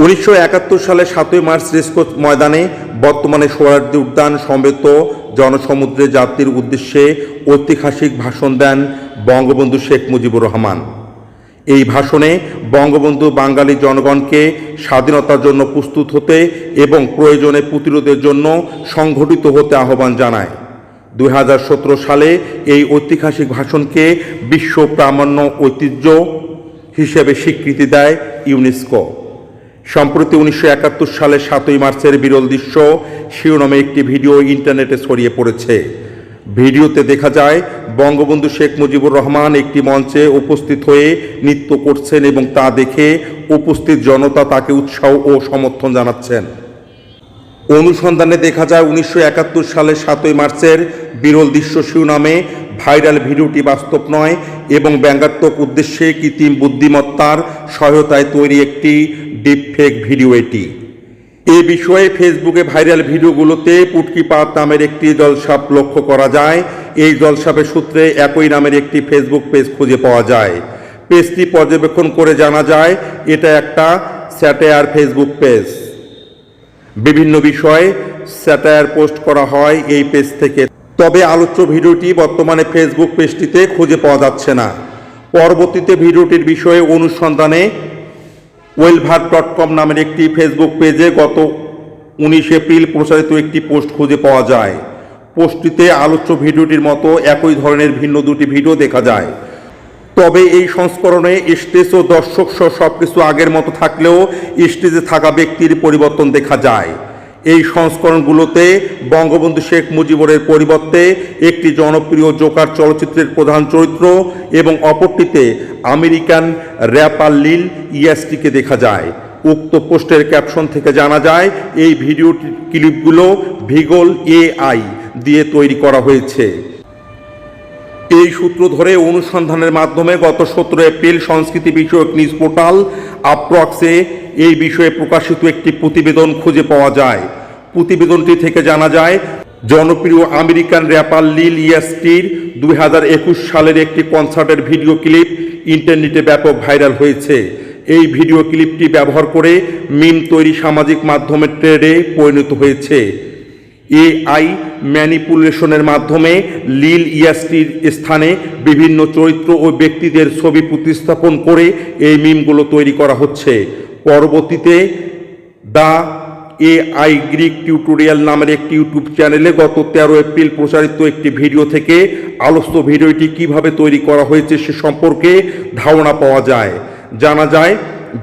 উনিশশো একাত্তর সালে সাতই মার্চ রেসকোর্স ময়দানে বর্তমানে সোহরার্দি উদ্যান সমবেত জনসমুদ্রে যাত্রীর উদ্দেশ্যে ঐতিহাসিক ভাষণ দেন বঙ্গবন্ধু শেখ মুজিবুর রহমান। এই ভাষণে বঙ্গবন্ধু বাঙালি জনগণকে স্বাধীনতার জন্য প্রস্তুত হতে এবং প্রয়োজনে প্রতিরোধের জন্য সংঘটিত হতে আহ্বান জানায়। দু হাজার সতেরো সালে এই ঐতিহাসিক ভাষণকে বিশ্ব প্রামাণ্য ঐতিহ্য হিসেবে স্বীকৃতি দেয় ইউনেস্কো। সম্প্রতি উনিশশো একাত্তর সালের সাতই মার্চের বিরল দৃশ্য, শিরোনামে একটি ভিডিও ইন্টারনেটে ছড়িয়ে পড়েছে। ভিডিওতে দেখা যায়, বঙ্গবন্ধু শেখ মুজিবুর রহমান একটি মঞ্চে উপস্থিত হয়ে নৃত্য করছেন এবং তা দেখে উপস্থিত জনতা তাকে উৎসাহ ও সমর্থন জানাচ্ছেন। অনুসন্ধানে দেখা যায়, উনিশশো সালের সাতই মার্চের বিরল দৃশ্য শিরোনামে ভাইরাল ভিডিওটি বাস্তব নয় এবং ব্যঙ্গাত্মক উদ্দেশ্যে কৃত্রিম বুদ্ধিমত্তার সহায়তায় তৈরি একটি ডিপফেক ভিডিও এটি। এ বিষয়ে ফেসবুকে ভাইরাল ভিডিওগুলোতে পুটকি পাত নামের একটি জলসাপ লক্ষ্য করা যায়। এই জলসাপের সূত্রে একই নামের একটি ফেসবুক পেজ খুঁজে পাওয়া যায়। পেজটি পর্যবেক্ষণ করে জানা যায়, এটা একটা স্যাটায়ার ফেসবুক পেজ। বিভিন্ন বিষয়ে স্যাটায়ার পোস্ট করা হয় এই পেজ থেকে। তবে আলোচ্য ভিডিওটি বর্তমানে ফেসবুক পেজটিতে খুঁজে পাওয়া যাচ্ছে না। পরবর্তীতে ভিডিওটির বিষয়ে অনুসন্ধানে ওয়েলভার ডট কম নামের একটি ফেসবুক পেজে গত উনিশ এপ্রিল প্রচারিত একটি পোস্ট খুঁজে পাওয়া যায়। পোস্টটিতে আলোচ্য ভিডিওটির মতো একই ধরনের ভিন্ন দুটি ভিডিও দেখা যায়। তবে এই সংস্করণে স্টেজ ও দর্শক সহ সব কিছু আগের মতো থাকলেও স্টেজে থাকা ব্যক্তির পরিবর্তন দেখা যায়। এই সংস্করণগুলোতে বঙ্গবন্ধু শেখ মুজিবরের পরিবর্তে একটি জনপ্রিয় জোকার চলচ্চিত্রের প্রধান চরিত্র এবং অপরটিতে আমেরিকান র্যাপার লিল ইয়াসটিকে দেখা যায়। উক্ত পোস্টের ক্যাপশন থেকে জানা যায়, এই ভিডিও ক্লিপগুলো ভিগল এআই দিয়ে তৈরি করা হয়েছে। এই সূত্র ধরে অনুসন্ধানের মাধ্যমে গত সতেরো এপ্রিল সংস্কৃতি বিষয়ক নিউজ পোর্টাল আপ্রক্সে এই বিষয়ে প্রকাশিত একটি প্রতিবেদন খুঁজে পাওয়া যায়। প্রতিবেদনটি থেকে জানা যায়, জনপ্রিয় আমেরিকান র্যাপার লিল ইয়াস্টির দুই হাজার একুশ সালের একটি কনসার্টের ভিডিও ক্লিপ ইন্টারনেটে ব্যাপক ভাইরাল হয়েছে। এই ভিডিও ক্লিপটি ব্যবহার করে মিম তৈরি সামাজিক মাধ্যমের ট্রেডে পরিণত হয়েছে। এআই ম্যানিপুলেশনের মাধ্যমে লিল ইয়াসটির স্থানে বিভিন্ন চরিত্র ও ব্যক্তিদের ছবি প্রতিস্থাপন করে এই মিমগুলো তৈরি করা হচ্ছে। পরবর্তীতে দ্য এআই গ্রিক টিউটোরিয়াল নামের একটি ইউটিউব চ্যানেলে গত তেরো এপ্রিল প্রচারিত একটি ভিডিও থেকে আলোচ্য ভিডিওটি কীভাবে তৈরি করা হয়েছে সে সম্পর্কে ধারণা পাওয়া যায়। জানা যায়,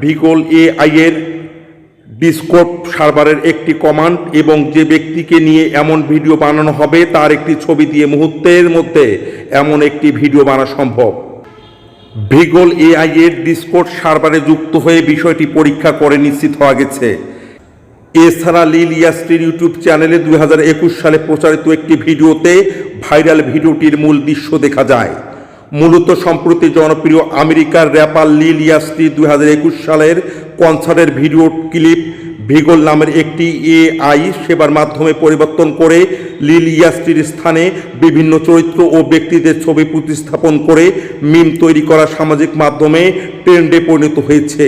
ভিগোল এআই এর ডিসকোড সার্ভারের একটি কমান্ড এবং যে ব্যক্তিকে নিয়ে এমন ভিডিও বানানো হবে, তার একটি ছবি দিয়ে মুহূর্তের মধ্যে এমন একটি ভিডিও বানা সম্ভব। ভিগোল এআই এর ডিসকোড সার্ভারে যুক্ত হয়ে বিষয়টি পরীক্ষা করে নিশ্চিত হওয়া গেছে। এছাড়া লিল ইয়াস্টির ইউটিউব চ্যানেলে দুই হাজার একুশ সালে প্রচারিত একটি ভিডিওতে ভাইরাল ভিডিওটির মূল দৃশ্য দেখা যায়। মূলত সম্প্রতি জনপ্রিয় আমেরিকার র্যাপার লিল ইয়াস্টি দুই সালের কনসার্টের ভিডিও ক্লিপ ভিগল নামের একটি এআই সেবার মাধ্যমে পরিবর্তন করে লিল ইয়াস্টির স্থানে বিভিন্ন চরিত্র ও ব্যক্তিদের ছবি প্রতিস্থাপন করে মিম তৈরি করা সামাজিক মাধ্যমে ট্রেন্ডে পরিণত হয়েছে।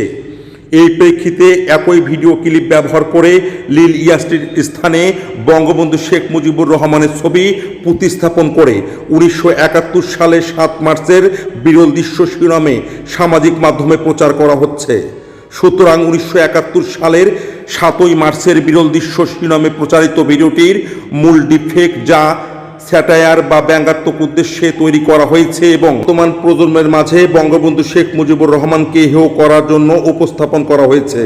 এই প্রেক্ষিতে একই ভিডিও ক্লিপ ব্যবহার করে লিল ইয়াস্টির স্থানে বঙ্গবন্ধু শেখ মুজিবুর রহমানের ছবি প্রতিস্থাপন করে। উনিশশো একাত্তর সালের সাত মার্চের বিরল দৃশ্য শিরোনামে সামাজিক মাধ্যমে প্রচার করা হচ্ছে। সুতরাং উনিশশো একাত্তর সালের সাতই মার্চের বিরল দৃশ্য শিরোনামে প্রচারিত ভিডিওটির মূল ডিফেক্ট যা স্যাটায়ার বা ব্যঙ্গাত্মক উদ্দেশ্যে তৈরি করা হয়েছে এবং বর্তমান প্রজন্মের মাঝে বঙ্গবন্ধু শেখ মুজিবুর রহমানকে হেয় করার জন্য উপস্থাপন করা হয়েছে।